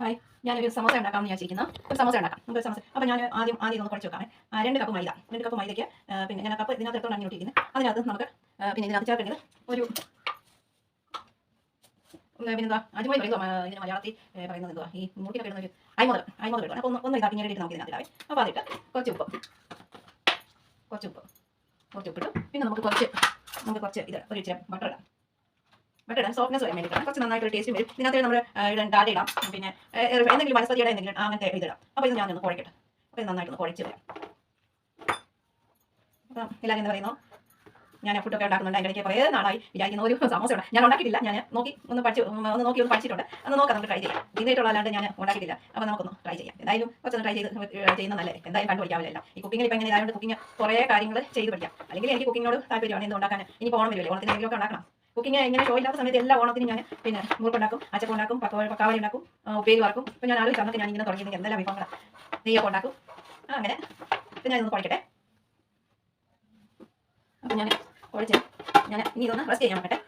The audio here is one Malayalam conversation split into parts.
ഹായ് ഞാനൊരു സമോസ ഉണ്ടാക്കാമെന്ന് വിചാരിച്ചിരിക്കുന്നു. ഒരു സമോസ ഉണ്ടാക്കാം. നമുക്ക് സമോസ. അപ്പോൾ ഞാൻ ആദ്യം ആദ്യം ഒന്ന് കുറച്ച് വെക്കാം രണ്ട് കപ്പ് മൈദ. രണ്ട് കപ്പ് മൈദയ്ക്ക് പിന്നെ ഞാൻ കപ്പ് ഇതിനകത്ത് എടുത്തോണ്ട് അഞ്ഞൂട്ടിരിക്കുന്നത് അതിനകത്ത് നമുക്ക് പിന്നെ ഇതിനകത്ത് ചേർക്കേണ്ടത് ഒരു പിന്നെന്താ അജുമായി പറയുന്നത് ഇതിന് മലയാളത്തിൽ പറയുന്നത് എന്തുവാ? ഈ മൂട്ടിനൊക്കെ ഇടുന്ന ഒരു അയ്മോദർ അയ്മോദർ ഇടണം അപ്പോൾ ഒന്ന് ഒന്ന് ഇതാക്കി ഇങ്ങനെ നമുക്ക് ഇതിനകത്തിലാവേ അപ്പോൾ അതിട്ട് കുറച്ച് ഉപ്പ്. കുറച്ച് ഉപ്പ്. കുറച്ച് ഉപ്പിട്ടു പിന്നെ നമുക്ക് കുറച്ച് നമുക്ക് കുറച്ച് ഇത് ഒരു ഇച്ചിരി ബട്ടർ ഇടാം. ബട്ടർ ഇടാൻ സോഫ്റ്റ്നസ് വരാൻ കുറച്ച് നന്നായിട്ട് ടേസ്റ്റ് വരും. ഇതിനകത്ത് നമ്മൾ ഇടാൻ ഡാഡ ഇടാം. പിന്നെ എന്തെങ്കിലും വനസ്പതിയുടെ എന്തെങ്കിലും അങ്ങനത്തെ ഇതിടാം അപ്പോൾ ഇത് ഞാനൊന്ന് കുഴക്കട്ടെ. അപ്പോൾ ഇത് നന്നായിട്ടൊന്ന് കുഴച്ച് വരാം. അപ്പം എല്ലാവരും എന്താ പറയുന്നു? ഞാൻ ഫുഡൊക്കെ ഉണ്ടാക്കുന്നുണ്ട്. അതിന്റെ ഇടയ്ക്ക് കുറേ നാളായി വിചാരിക്കുന്ന. ഒരു സമോസയുണ്ട് ഞാൻ ഉണ്ടാക്കിയിട്ടില്ല. ഞാൻ നോക്കി ഒന്ന് പഠിച്ചു ഒന്ന് നോക്കി ഒന്ന് പഠിച്ചിട്ടുണ്ട്. അന്ന് നോക്കാം നമുക്ക് ട്രൈ ചെയ്യാം. ഇതിനായിട്ടുള്ള ഞാൻ ഉണ്ടാക്കിയിട്ടില്ല. അപ്പോൾ നമുക്കൊന്ന് ട്രൈ ചെയ്യാം. എന്തായാലും കുറച്ചൊന്ന് ട്രൈ ചെയ്ത് ചെയ്യുന്ന നല്ലത്. എന്തായാലും കണ്ടുപിടിക്കാവില്ല ഈ കുക്കിങ്ങിൽ ഇപ്പം ഇങ്ങനെ ആയതുകൊണ്ട് കുക്കിംഗ് കുറേ കാര്യങ്ങൾ ചെയ്ത് പഠിക്കാം. അല്ലെങ്കിൽ എനിക്ക് കുക്കിങ്ങിനോട് താല്പര്യമാണ്. എന്ത് ഉണ്ടാക്കാൻ ഇനി ഓണം വരുമല്ലോ. ഓണത്തിന് എന്തെങ്കിലുമൊക്കെ ഉണ്ടാക്കണം. കുക്കിംഗ് ഇങ്ങനെ ഷോ ഇല്ലാത്ത സമയത്ത് എല്ലാ ഓണത്തിനും ഞാൻ പിന്നെ മുറുക്കുണ്ടാക്കും അച്ചപ്പുണ്ടാക്കും പക്കവ പക്കാവലി ഉണ്ടാക്കും ഉപ്പേരി വറക്കും. ഇപ്പം ഞാൻ ആലോചിച്ച് അന്നൊക്കെ ഞാൻ ഇങ്ങനെ തുടങ്ങിയത് എന്തെല്ലാം വിഭവങ്ങളാണ് നെയ്യൊക്കെ ഉണ്ടാക്കും. അങ്ങനെ. ഇപ്പം ഞാനിതൊന്ന് കുഴക്കട്ടെ അപ്പം ഞാൻ കുഴച്ച് ഞാൻ ഇനി ഇതൊന്ന് റെസ്റ്റ് ചെയ്യാൻ പറ്റട്ടെ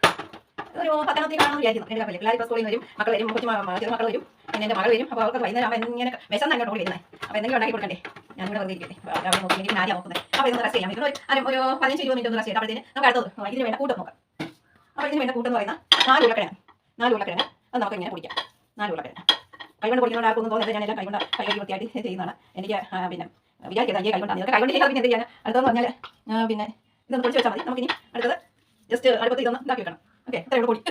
ഒരു പത്തനത്തിൽ കാണാമെന്ന് വിചാരിക്കുന്നു. എന്റെ കപ്പലിൽ പിള്ളേർ ഇപ്പോൾ സ്കൂളിൽ വരും. മക്കൾ വരും കൊച്ചു ചെറുമക്കൾ വരും. പിന്നെ എന്റെ മകൾ വരും. അപ്പോൾ അവർക്ക് വൈകുന്നേരം അവൻ ഇങ്ങനെ വിശന്ന് അങ്ങോട്ട് വരുന്നത് അപ്പോൾ എന്തെങ്കിലും ഉണ്ടാക്കി കൊടുക്കണ്ടേ? ഞാൻ ഇവിടെ അപ്പോൾ അവിടെ നോക്കി എനിക്ക് ആദ്യം നോക്കുന്നത്. അപ്പോൾ ഇതൊന്ന് റെസ്റ്റ് ചെയ്യാം. ഒരു ഒരു പതിനഞ്ച് ഇരുപത് മിനിറ്റ് ഒന്ന് റെസ്റ്റ് ചെയ്യാം. അപ്പോഴത്തേന് നമുക്ക് അടുത്തത് ഇതിന് വേണ്ട കൂട്ടം നോക്കാം. അപ്പോൾ ഇതിന് വേണ്ട കൂട്ടം എന്ന് പറയുന്ന നാല് ഉരുളക്കിഴങ്ങ്. നാല് ഉരുളക്കിഴങ്ങ്. അത് നമുക്ക് ഇങ്ങനെ കുടിക്കാം നാല് ഉരുളക്കിഴങ്ങ്. കൈകൊണ്ട് പൊടിക്കുന്നതുകൊണ്ട് ആർക്കൊന്നും തോന്നുന്നത് ഞാൻ എല്ലാം കൈകൊണ്ട് കൈകൊണ്ട് വൃത്തിയായിട്ട് ചെയ്യുന്നതാണ്. എനിക്ക് പിന്നെ വിചാരിക്കുന്നത് എനിക്ക് കൈകൊണ്ടാണ് നിങ്ങൾക്ക് കൈകൊണ്ട് ചെയ്യാതെ പിന്നെ എന്ത് ചെയ്യാൻ അടുത്തതെന്ന് പറഞ്ഞാൽ പിന്നെ ഇതൊന്ന് പൊടിച്ച് വെച്ചാൽ മതി. നമുക്കിനി അടുത്തത് ജസ്റ്റ് അടുപ്പത്ത് ഇതൊന്ന് ഇതാക്കി വെക്കണം. ഓക്കെ ഇത്ര കൂടി പൊടി.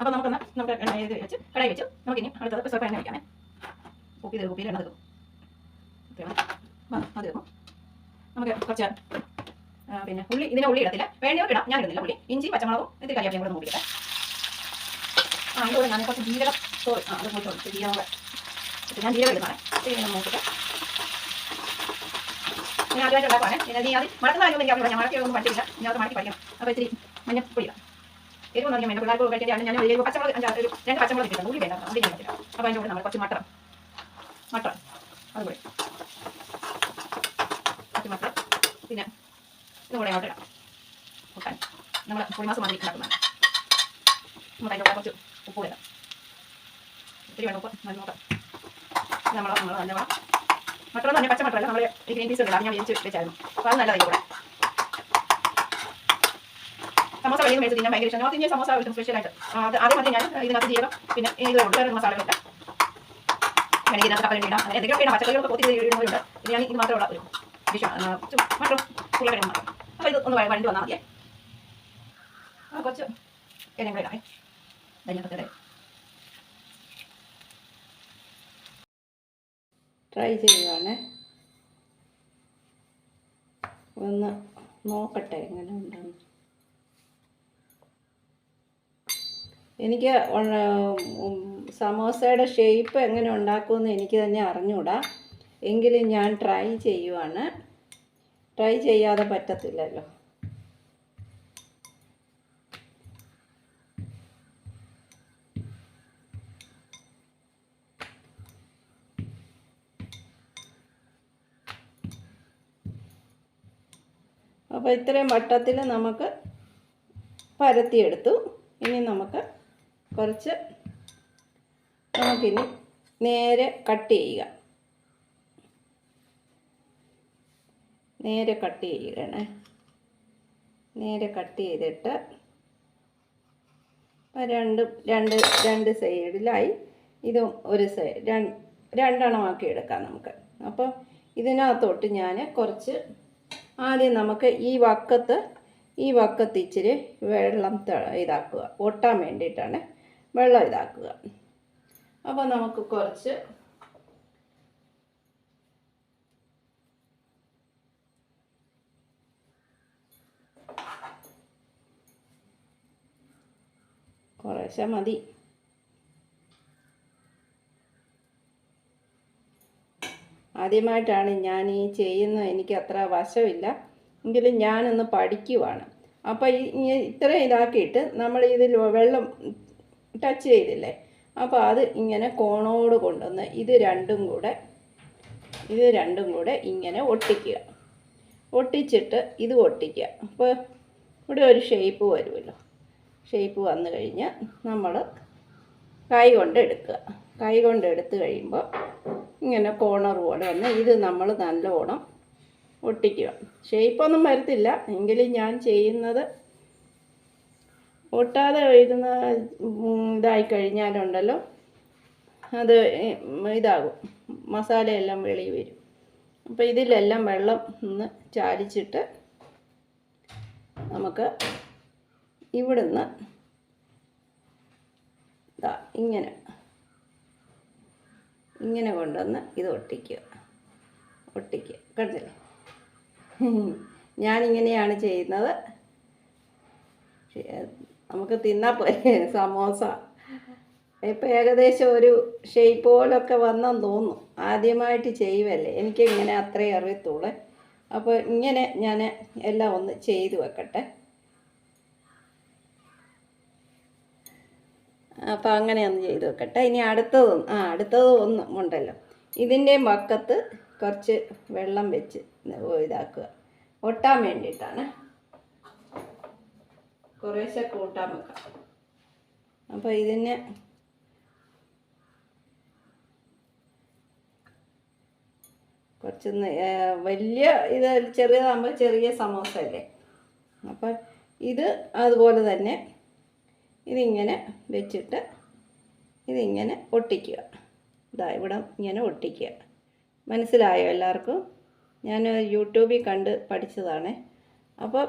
അപ്പോൾ നമുക്കൊന്ന് നമുക്ക് ഇത് വെച്ച് കടായി വെച്ച്. നമുക്കിനി അടുത്തത് സ്വല്പം എണ്ണ വയ്ക്കാമേ കുപ്പി തരും കുപ്പിയിൽ എണ്ണ തീർക്കും. അത് തീർക്കും. നമുക്ക് കുറച്ച് പിന്നെ ഉള്ളി ഇതിനെ ഉള്ളി ഇടത്തില്ല. വേണ്ടിയവർക്ക് ഇടാം. ഞാൻ ഇടുന്നില്ല ഉള്ളി ഇഞ്ചി പച്ചമുളകും ഇതിൽ കരിയാപ്പിയും കൂടെ നോക്കിയിട്ട് ആ ഇതിലൂടെ ഞാൻ കുറച്ച് ജീരകം സോറി ആ അത് ജീരകം ഞാൻ ജീരകം ഇടുന്നതാണ്. ഇത് നോക്കിയിട്ട് ഞാൻ ആദ്യമായിട്ട് പിന്നെ എനിക്ക് ഞാൻ പഠിച്ചില്ല ഞാൻ അത് മടക്കി പഠിക്കണം. അപ്പോൾ ഇച്ചിരി മഞ്ഞപ്പൊടി ഇടാം എരിവ് അറിയാൻ വേണ്ട പിള്ളേർക്ക് കഴിക്കേണ്ടതാണ് ഞാൻ ഒരു പച്ചമുളക് ഒരു രണ്ട് പച്ചമുളക് ഇട്ടിട്ടുണ്ട്. ഉള്ളി വേണ്ട. ഉള്ളി പറ്റില്ല അപ്പോൾ അതിന്റെ കൂടെ നമ്മൾ കുറച്ച് മട്ടർ മട്ടർ അതുകൂടെ കുറച്ച് മട്ടർ പിന്നെ ഇതുകൂടെ അങ്ങോട്ട് ഇടാം. നമ്മൾ പൊടിമാസം മാതിരി ഉണ്ടാക്കുന്നതാണ്. നമ്മൾ അതിന്റെ കൂടെ കുറച്ച് ഉപ്പ് ഇടാം. ഒത്തിരി വേണം ഉപ്പ്. നമ്മൾ നമ്മൾ നല്ല വേണം പച്ച നമ്മൾ ഈ ഗ്രീൻ പീസ് ഉണ്ടാകും ഞാൻ വേവിച്ച് വെച്ചായിരുന്നു. അപ്പോൾ അത് നല്ലതായി കൂടെ സമോസ വെളിയിൽ മേടിച്ച് തിന്നാൻ ഭയങ്കര ഇഷ്ടം നോർത്ത് സമോസ കിട്ടും സ്പെഷ്യലായിട്ട് അത് ഞാൻ ഇതിനകത്ത് ജീരകം പിന്നെ ഇത് വേറെ മസാലകളില്ല വേണമെങ്കിൽ ഇതിനകത്ത് കപ്പൽ ഇടാം. എന്തെങ്കിലും പച്ചക്കറികളൊക്കെ ഒത്തിരി ഇടുന്നവരുണ്ട്. ഇത് ഞാൻ ഇത് ഒരു ഡിഷാണ് മട്ടർ ഉരുളക്കിഴങ്ങ് മാത്രം ഇത് ഒന്ന് വഴ- വഴണ്ടി വന്നാൽ മതിയേ. കുറച്ച് എല്ലാം കൂടെ ഇടാം. ട്രൈ ചെയ്യുവാണേ. ഒന്ന് നോക്കട്ടെ എങ്ങനെ ഉണ്ടെന്ന്. എനിക്ക് സമോസയുടെ ഷേപ്പ് എങ്ങനെ ഉണ്ടാക്കുമെന്ന് എനിക്ക് തന്നെ അറിഞ്ഞൂടാ. എങ്കിലും ഞാൻ ട്രൈ ചെയ്യുവാണ്. ട്രൈ ചെയ്യാതെ പറ്റത്തില്ലല്ലോ. അപ്പോൾ ഇത്രയും വട്ടത്തിൽ നമുക്ക് പരത്തിയെടുത്തു. ഇനി നമുക്ക് കുറച്ച് നമുക്കിനി നേരെ കട്ട് ചെയ്യുക. നേരെ കട്ട് ചെയ്യണേ നേരെ കട്ട് ചെയ്തിട്ട് രണ്ട് രണ്ട് രണ്ട് സൈഡിലായി ഇതും ഒരു സൈഡ് രണ്ടെണ്ണമാക്കി എടുക്കാം നമുക്ക്. അപ്പോൾ ഇതിനകത്തോട്ട് ഞാൻ കുറച്ച് ആദ്യം നമുക്ക് ഈ വക്കത്ത് ഈ വക്കത്ത് ഇച്ചിരി വെള്ളം ഇതാക്കുക. ഒട്ടാൻ വേണ്ടിയിട്ടാണ് വെള്ളം ഇതാക്കുക. അപ്പോൾ നമുക്ക് കുറച്ച് കുറേശ്ശെ മതി. ആദ്യമായിട്ടാണ് ഞാൻ ഈ ചെയ്യുന്നത്. എനിക്ക് അത്ര വശമില്ല. എങ്കിലും ഞാനൊന്ന് പഠിക്കുവാണ്. അപ്പോൾ ഇത്ര ഇതാക്കിയിട്ട് നമ്മൾ ഇതിൽ വെള്ളം ടച്ച് ചെയ്തില്ലേ? അപ്പോൾ അത് ഇങ്ങനെ കോണോട് കൊണ്ടുവന്ന് ഇത് രണ്ടും കൂടെ ഇത് രണ്ടും കൂടെ ഇങ്ങനെ ഒട്ടിക്കുക. ഒട്ടിച്ചിട്ട് ഇത് ഒട്ടിക്കുക. അപ്പോൾ ഇവിടെ ഒരു ഷേപ്പ് വരുമല്ലോ. ഷേപ്പ് വന്നു കഴിഞ്ഞാൽ നമ്മൾ കൈ കൊണ്ട് എടുക്കുക. കൈ കൊണ്ട് എടുത്തു കഴിയുമ്പോൾ ഇങ്ങനെ കോണർ പോലെ വന്ന് ഇത് നമ്മൾ നല്ലോണം ഒട്ടിക്കുക. ഷേപ്പൊന്നും വരത്തില്ല. എങ്കിലും ഞാൻ ചെയ്യുന്നത് ഒട്ടാതെ എഴുതുന്ന ഇതായി കഴിഞ്ഞാലുണ്ടല്ലോ അത് ഇതാകും. മസാലയെല്ലാം വെളി വരും. അപ്പോൾ ഇതിലെല്ലാം വെള്ളം ഒന്ന് ചാലിച്ചിട്ട് നമുക്ക് ഇവിടുന്ന് ഇങ്ങനെ. ഇങ്ങനെ കൊണ്ടുവന്ന് ഇത് ഒട്ടിക്കുക. ഒട്ടിക്കുക. കണ്ടില്ലേ? ഞാനിങ്ങനെയാണ് ചെയ്യുന്നത്. നമുക്ക് തിന്നാൽ പോരെ. സമോസ. ഇപ്പം ഏകദേശം ഒരു ഷേപ്പ് പോലൊക്കെ വന്നെന്ന് തോന്നുന്നു. ആദ്യമായിട്ട് ചെയ്യുമല്ലേ എനിക്കിങ്ങനെ അത്രയും അത്രേ അറിയത്തുള്ളൂ. അപ്പോൾ ഇങ്ങനെ ഞാൻ എല്ലാം ഒന്ന് ചെയ്തു വെക്കട്ടെ. അപ്പോൾ അങ്ങനെ ഒന്ന് ചെയ്ത് വെക്കട്ടെ. ഇനി അടുത്തത് ആ അടുത്തത് ഒന്നും ഉണ്ടല്ലോ. ഇതിന്റെ വക്കത്ത് കുറച്ച് വെള്ളം വെച്ച് ഇതാക്കുക. ഒട്ടാൻ വേണ്ടിയിട്ടാണ്. കുറേശ്ശെ കൂട്ടാൻ വെക്കാം. അപ്പോൾ ഇതിന് കുറച്ചൊന്ന് ഏർ, വലിയ ഇത് ചെറിയതാകുമ്പോൾ ചെറിയ സമോസ അല്ലേ അപ്പം ഇത് അതുപോലെ തന്നെ ഇതിങ്ങനെ വെച്ചിട്ട് ഇതിങ്ങനെ ഒട്ടിക്കുക. ഇതാ ഇവിടെ ഇങ്ങനെ ഒട്ടിക്കുക. മനസ്സിലായോ എല്ലാവർക്കും? ഞാൻ യൂട്യൂബിൽ കണ്ട് പഠിച്ചതാണ്. അപ്പോൾ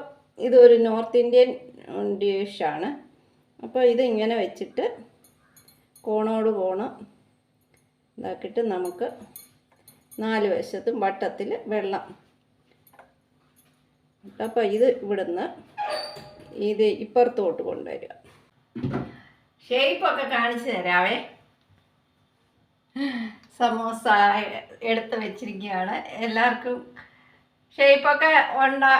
ഇതൊരു നോർത്ത് ഇന്ത്യൻ ഡിഷാണ്. അപ്പോൾ ഇത് ഇങ്ങനെ വെച്ചിട്ട് കോണോട് കോണ് ഇതാക്കിയിട്ട് നമുക്ക് നാല് വശത്തും വട്ടത്തിൽ വെള്ളം. അപ്പോൾ ഇത് ഇവിടുന്ന് ഇത് ഇപ്പുറത്തോട്ട് കൊണ്ടുവരിക. ഷേപ്പൊക്കെ കാണിച്ചു തരാവേ. സമോസ എടുത്ത് വെച്ചിരിക്കുകയാണ്. എല്ലാവർക്കും ഷേപ്പൊക്കെ ഉണ്ടാ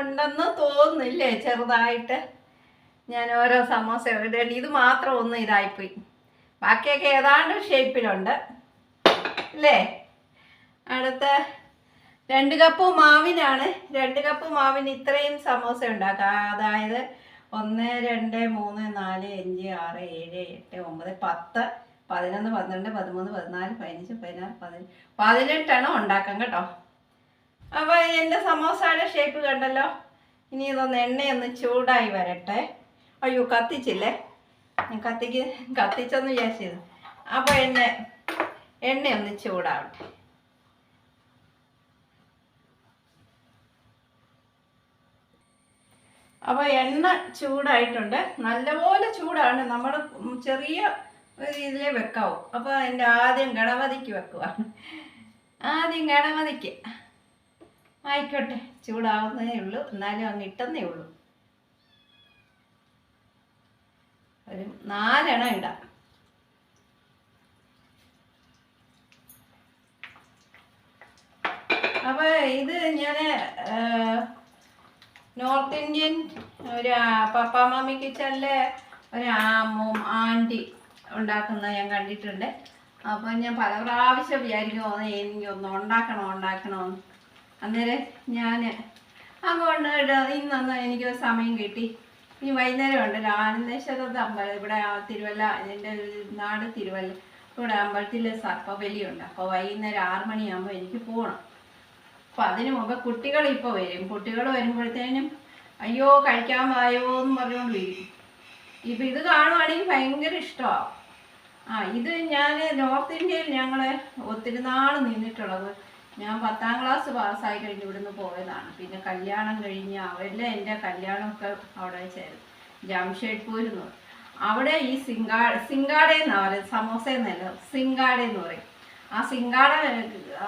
ഉണ്ടെന്ന് തോന്നുന്നില്ലേ? ചെറുതായിട്ട് ഞാൻ ഓരോ സമോസ ഇത് മാത്രം ഒന്ന് ഇതായിപ്പോയി. ബാക്കിയൊക്കെ ഏതാണ്ട് ഷേപ്പിലുണ്ട് അല്ലേ? അടുത്ത രണ്ട് കപ്പ് മാവിനാണ്. രണ്ട് കപ്പ് മാവിന് ഇത്രയും സമോസ ഉണ്ടാക്കുക അതായത് ഒന്ന് രണ്ട് മൂന്ന് നാല് അഞ്ച് ആറ് ഏഴ് എട്ട് ഒമ്പത് പത്ത് പതിനൊന്ന് പന്ത്രണ്ട് പതിമൂന്ന് പതിനാല് പതിനഞ്ച് പതിനാറ് പതിനഞ്ച് പതിനെട്ടെണ്ണം ഉണ്ടാക്കാം കേട്ടോ. അപ്പോൾ എന്റെ സമോസയുടെ ഷേപ്പ് കണ്ടല്ലോ? ഇനി ഇതൊന്ന് എണ്ണയൊന്ന് ചൂടായി വരട്ടെ. അയ്യോ കത്തിച്ചില്ലേ? ഞാൻ കത്തിക്ക് കത്തിച്ചെന്ന് വിചാരിച്ചത്. അപ്പോൾ എണ്ണ എണ്ണയൊന്ന് ചൂടാവട്ടെ. അപ്പോൾ എണ്ണ ചൂടായിട്ടുണ്ട്. നല്ലപോലെ ചൂടാണ്. നമ്മൾ ചെറിയ ഇതിലേ വെക്കാവൂ. അപ്പോൾ എന്റെ ആദ്യം ഗണപതിക്ക് വെക്കുക ആദ്യം ഗണപതിക്ക്. ആയിക്കോട്ടെ. ചൂടാവുന്നതേ ഉള്ളൂ. എന്നാലും അങ്ങ് ഇട്ടെന്നേ ഉള്ളൂ. ഒരു നാലെണ്ണം ഇടാം. അപ്പോൾ ഇത് ഞാൻ നോർത്ത് ഇന്ത്യൻ ഒരു പപ്പ മമ്മി കിച്ചണിലെ ഒരു ആന്റി ഉണ്ടാക്കുന്നത് ഞാൻ കണ്ടിട്ടുണ്ട്. അപ്പോൾ ഞാൻ പല പ്രാവശ്യം വിചാരിക്കും എനിക്ക് എനിക്കൊന്ന് ഉണ്ടാക്കണം ഉണ്ടാക്കണമെന്ന് അന്നേരം ഞാൻ അങ്ങോട്ട് ഇന്നൊന്ന് എനിക്ക് സമയം കിട്ടി. ഇനി വൈകുന്നേരം ഉണ്ടല്ലോ ആനന്ദേശ്വരത്ത് അമ്പലം ഇവിടെ തിരുവല്ല എന്റെ നാട് തിരുവല്ല. ഇവിടെ അമ്പലത്തിൽ സർപ്പബലിയുണ്ട്. അപ്പോൾ വൈകുന്നേരം ആറ് മണിയാകുമ്പോൾ എനിക്ക് പോകണം അപ്പം അതിനു മുമ്പ് കുട്ടികൾ ഇപ്പോൾ വരും. കുട്ടികൾ വരുമ്പോഴത്തേനും അയ്യോ കഴിക്കാൻ വായോ എന്ന് പറഞ്ഞുകൊണ്ട് ഇപ്പം ഇത് കാണുവാണെങ്കിൽ ഭയങ്കര ഇഷ്ടമാവും ആ ഇത് ഞാൻ നോർത്ത് ഇന്ത്യയിൽ ഞങ്ങൾ ഒത്തിരി നാൾ നിന്നിട്ടുള്ളത് ഞാൻ പത്താം ക്ലാസ് പാസ്സായി കഴിഞ്ഞ് ഇവിടുന്ന് പോയതാണ്. പിന്നെ കല്യാണം കഴിഞ്ഞ് അവരുടെ എന്റെ കല്യാണമൊക്കെ അവിടെ ചേരും ജംഷേഡ്പൂരിൽ നിന്ന് അവിടെ ഈ സിംഗാ സിംഗാടെ എന്നാണ് പറയുന്നത് സമോസ എന്നല്ല സിംഗാടെ എന്ന് പറയും. ആ സിംഗാട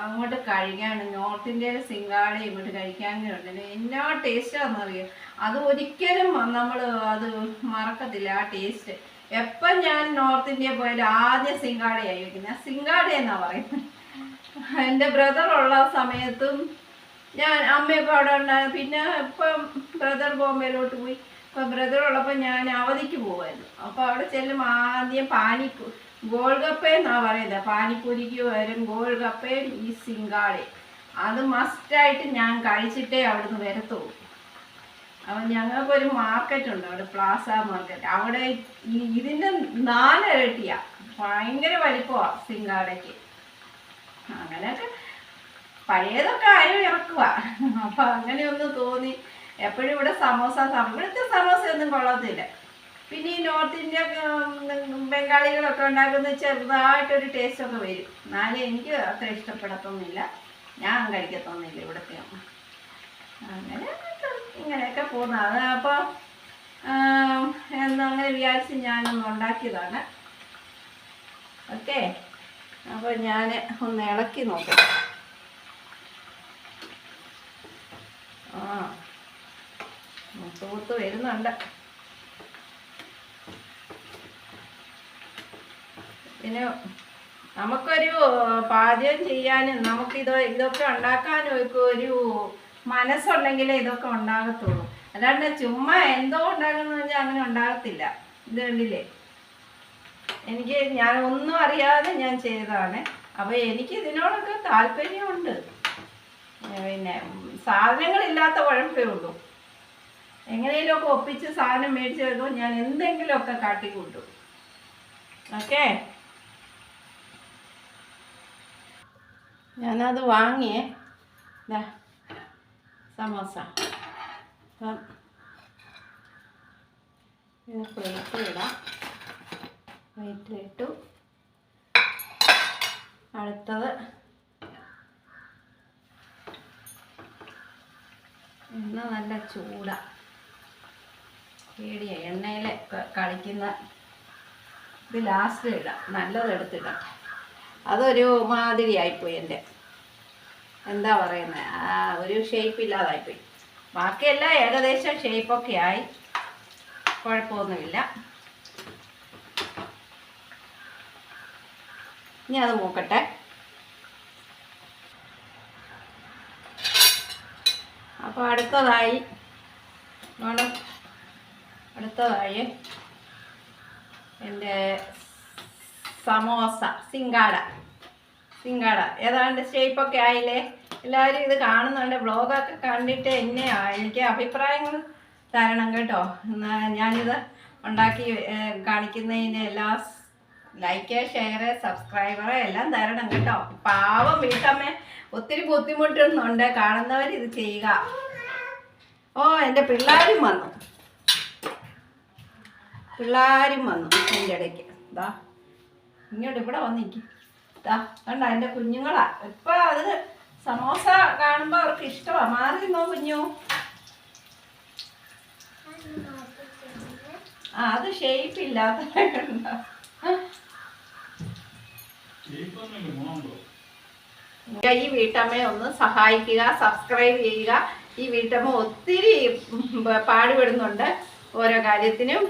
അങ്ങോട്ട് കഴിക്കാണ് നോർത്ത് ഇന്ത്യയിലെ സിംഗാട ഇങ്ങോട്ട് കഴിക്കാനുണ്ട് എന്നാ ടേസ്റ്റാണെന്നറിയോ അത് ഒരിക്കലും നമ്മൾ അത് മറക്കത്തില്ല ആ ടേസ്റ്റ് എപ്പം ഞാൻ നോർത്ത് ഇന്ത്യ പോയാലും ആദ്യം സിംഗാടയായി വയ്ക്കുന്നത് സിംഗാട എന്നാ പറയുന്നത്. എന്റെ ബ്രദർ ഉള്ള സമയത്തും ഞാൻ അമ്മയൊക്കെ അവിടെ ഉണ്ടായി പിന്നെ ഇപ്പം ബ്രദർ ബോംബെയിലോട്ട് പോയി. ഇപ്പം ബ്രദർ ഉള്ളപ്പോൾ ഞാൻ അവധിക്ക് പോകുമായിരുന്നു അപ്പോൾ അവിടെ ചെല്ലും ആദ്യം പാനിപ്പൂ ഗോൾഗപ്പ എന്നാ പറയുന്നത് പാനിപ്പൂരിക്ക് വരും ഗോൾഗപ്പയും ഈ സിംഗാളി. അത് മസ്റ്റായിട്ട് ഞാൻ കഴിച്ചിട്ടേ അവിടുന്ന് വരത്തുള്ളൂ. അപ്പം ഞങ്ങൾക്കൊരു മാർക്കറ്റ് ഉണ്ട് അവിടെ പ്ലാസ മാർക്കറ്റ് അവിടെ ഇതിന്റെ നാലിരട്ടിയാണ് ഭയങ്കര വലിപ്പമാണ് സിംഗാടയ്ക്ക് അങ്ങനെയൊക്കെ പഴയതൊക്കെ ആരും ഇറക്കുക അപ്പം അങ്ങനെയൊന്ന് തോന്നി. എപ്പോഴും ഇവിടെ സമോസ സമ- ഇവിടുത്തെ സമോസ ഒന്നും കൊള്ളത്തില്ല. പിന്നെ ഈ നോർത്ത് ഇന്ത്യ ബംഗാളികളൊക്കെ ഉണ്ടാക്കുന്ന ചെറുതായിട്ടൊരു ടേസ്റ്റ് ഒക്കെ വരും. എന്നാലും എനിക്ക് അത്ര ഇഷ്ടപ്പെടത്തൊന്നുമില്ല. ഞാൻ കഴിക്കത്തൊന്നുമില്ല ഇവിടുത്തെ. അങ്ങനെ ഇങ്ങനെയൊക്കെ പോകുന്നു. അത് അപ്പോൾ എന്നങ്ങനെ വിചാരിച്ച് ഞാനൊന്ന് ഉണ്ടാക്കിയതാണ്. ഓക്കെ അപ്പോൾ ഞാൻ ഒന്ന് ഇളക്കി നോക്കാം. ആ തൂത്ത് വരുന്നുണ്ട്. പിന്നെ നമുക്കൊരു പാചകം ചെയ്യാനും ഇതോ ഇതൊക്കെ ഉണ്ടാക്കാനും ഒക്കെ ഒരു മനസ്സുണ്ടെങ്കിലേ ഇതൊക്കെ ഉണ്ടാകത്തുള്ളൂ. അല്ലാണ്ട് ചുമ്മാ എന്തോ ഉണ്ടാകുന്ന വെച്ചാൽ അങ്ങനെ ഉണ്ടാകത്തില്ല. ഇത് കണ്ടില്ലേ? എനിക്ക് ഞാൻ ഒന്നും അറിയാതെ ഞാൻ ചെയ്തതാണ്. അപ്പോൾ എനിക്ക് ഇതിനോടൊക്കെ താല്പര്യമുണ്ട്. പിന്നെ സാധനങ്ങളില്ലാത്ത കുഴപ്പമേ ഉള്ളൂ. എങ്ങനെയെങ്കിലുമൊക്കെ ഒപ്പിച്ച് സാധനം മേടിച്ച് വെക്കുമ്പോൾ ഞാൻ എന്തെങ്കിലുമൊക്കെ കാട്ടിക്കൂട്ടും. ഓക്കെ? ഞാനത് വാങ്ങിയേ. സമോസ. അപ്പം ഇത് ഇടാം. പ്ലേറ്റിലിട്ടു അടുത്തത് ഇന്ന് നല്ല ചൂടാ. പേടിയ എണ്ണയിൽ കളിക്കുന്ന ഇത് ലാസ്റ്റ് ഇടാം. നല്ലത് എടുത്തിടാം. അതൊരു മാതിരിയായിപ്പോയി എന്റെ. എന്താ പറയുന്നത് ആ ഒരു ഷേപ്പ് ഇല്ലാതായിപ്പോയി. ബാക്കിയെല്ലാം ഏകദേശം ഷേപ്പൊക്കെ ആയി. കുഴപ്പമൊന്നുമില്ല. ഇനി അത് മൂക്കട്ടെ. അപ്പോൾ അടുത്തതായി അടുത്തതായി എന്റെ സമോസ സിംഗാര സിംഗാര ഏതാണ്ട് ഷേപ്പൊക്കെ ആയില്ലേ? എല്ലാവരും ഇത് കാണുന്നുണ്ട്. വ്ളോഗൊക്കെ കണ്ടിട്ട് എന്നെ എനിക്ക് അഭിപ്രായങ്ങൾ തരണം കേട്ടോ. ഞാനിത് ഉണ്ടാക്കി കാണിക്കുന്നതിന് എല്ലാ ലൈക്ക് ഷെയർ സബ്സ്ക്രൈബർ എല്ലാം തരണം കേട്ടോ. പാവം വീട്ടമ്മ ഒത്തിരി ബുദ്ധിമുട്ടുന്നുണ്ട്. കാണുന്നവർ ഇത് ചെയ്യുക. ഓ എന്റെ പിള്ളേരും വന്നു. പിള്ളേരും വന്നു എന്റെ ഇടയ്ക്ക്. ഇതാ ഇങ്ങോട്ട് ഇവിടെ വന്നിരിക്കും. ഇതാ കണ്ട എന്റെ കുഞ്ഞുങ്ങളാ. ഇപ്പം അത് സമോസ കാണുമ്പോൾ അവർക്ക് ഇഷ്ടമാണ് മാറി നിന്നോ കുഞ്ഞു. ആ അത് ഷേപ്പ് ഇല്ലാത്ത ഈ വീട്ടമ്മയെ ഒന്ന് സഹായിക്കുക സബ്സ്ക്രൈബ് ചെയ്യുക. ഈ വീട്ടമ്മ ഒത്തിരി പാടുപെടുന്നുണ്ട് ഓരോ കാര്യത്തിനും.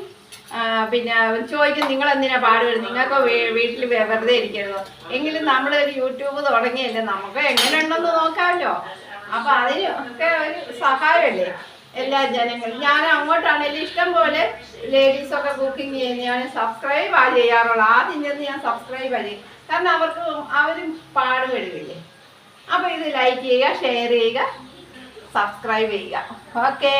പിന്നെ ചോദിക്കും നിങ്ങൾ എന്തിനാ പാടുവരുന്നത് നിങ്ങൾക്ക് വീട്ടിൽ വെറുതെ ഇരിക്കരുതോ? എങ്കിലും നമ്മൾ ഒരു യൂട്യൂബ് തുടങ്ങിയല്ലേ നമുക്ക് എങ്ങനെയുണ്ടെന്ന് നോക്കാമല്ലോ. അപ്പൊ അതിന് ഒക്കെ ഒരു സഹായമല്ലേ എല്ലാ ജനങ്ങളും. ഞാൻ അങ്ങോട്ടാണെങ്കിലും ഇഷ്ടം പോലെ ലേഡീസ് ഒക്കെ കുക്കിംഗ് ചെയ്യുന്ന ഞാൻ സബ്സ്ക്രൈബ് ആ ചെയ്യാറുള്ളൂ. ആദ്യം ചെന്ന് ഞാൻ സബ്സ്ക്രൈബ് ചെയ്യും. കാരണം അവർക്ക് അവരും പാടുപെടുകയില്ലേ അപ്പൊ ഇത് ലൈക്ക് ചെയ്യുക ഷെയർ ചെയ്യുക സബ്സ്ക്രൈബ് ചെയ്യുക. ഓക്കെ